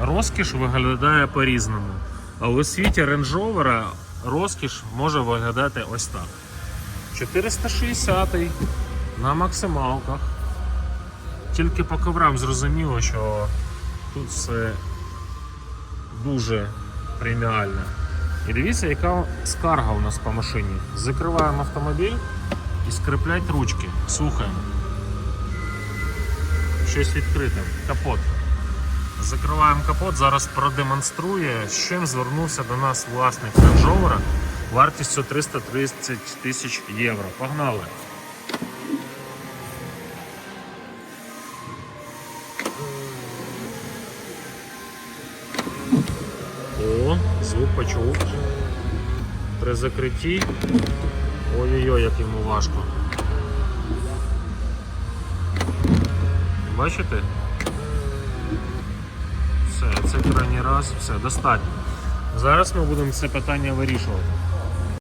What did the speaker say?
розкіш виглядає по-різному. А у світі Range Rover розкіш може виглядати ось так. 460 на максималках. Тільки по коврам зрозуміло, що тут все дуже преміальне. І дивіться, яка скарга у нас по машині. Закриваємо автомобіль і скріплять ручки. Слухаємо. Щось відкрите. Капот. Закриваємо капот, зараз продемонструє, з чим звернувся до нас власник Range вартістю 330 тисяч євро. Погнали! О, звук почув. При закритті. Ой-ой-ой, як йому важко. Бачите? Раз, все, достатньо. Зараз ми будемо це питання вирішувати.